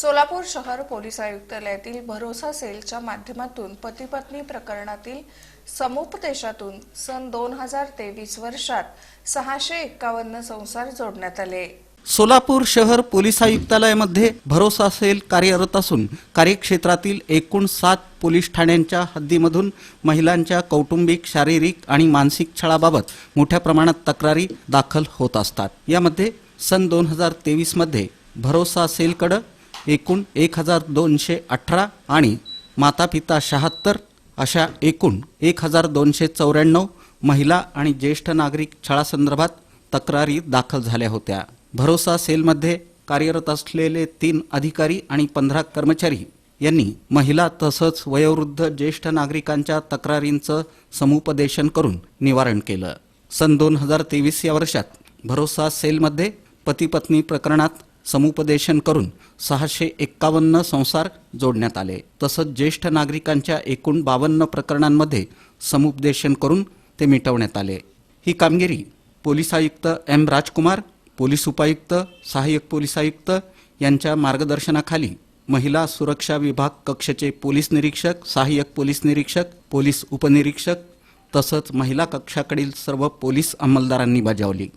सोलापूर शहर पोलीस आयुक्तालयातील भरोसा सेलच्या माध्यमातून पती पत्नी प्रकरणातील समुपदेशातून सन दोन हजार तेवीस वर्षात सहाशे एक्कावन्न संसार जोडण्यात आले. सोलापूर शहर पोलीस आयुक्तालयामध्ये भरोसा सेल कार्यरत असून कार्यक्षेत्रातील एकूण सात पोलीस ठाण्यांच्या हद्दीमधून महिलांच्या कौटुंबिक शारीरिक आणि मानसिक छळाबाबत मोठ्या प्रमाणात तक्रारी दाखल होत असतात. यामध्ये सन दोन हजार तेवीसमध्ये भरोसा सेलकडं एकूण एक हजार दोनशे अठरा आणि माता पिता शहात्तर अशा एकूण एक हजार दोनशे चौऱ्याण्णव महिला आणि ज्येष्ठ नागरिक छळासंदर्भात तक्रारी दाखल झाल्या होत्या. भरोसा सेलमध्ये कार्यरत असलेले तीन अधिकारी आणि पंधरा कर्मचारी यांनी महिला तसंच वयोवृद्ध ज्येष्ठ नागरिकांच्या तक्रारींचं समुपदेशन करून निवारण केलं. सन दोन हजार तेवीस या वर्षात भरोसा सेलमध्ये पती पत्नी प्रकरणात समुपदेशन करून सहाशे एक्कावन्न संसार जोडण्यात आले. तसंच ज्येष्ठ नागरिकांच्या एकूण बावन्न प्रकरणांमध्ये समुपदेशन करून ते मिटवण्यात आले. ही कामगिरी पोलीस आयुक्त एम राजकुमार पोलीस उपायुक्त सहाय्यक पोलीस आयुक्त यांच्या मार्गदर्शनाखाली महिला सुरक्षा विभाग कक्षाचे पोलीस निरीक्षक सहाय्यक पोलीस निरीक्षक पोलीस उपनिरीक्षक तसंच महिला कक्षाकडील सर्व पोलीस अंमलदारांनी बजावली.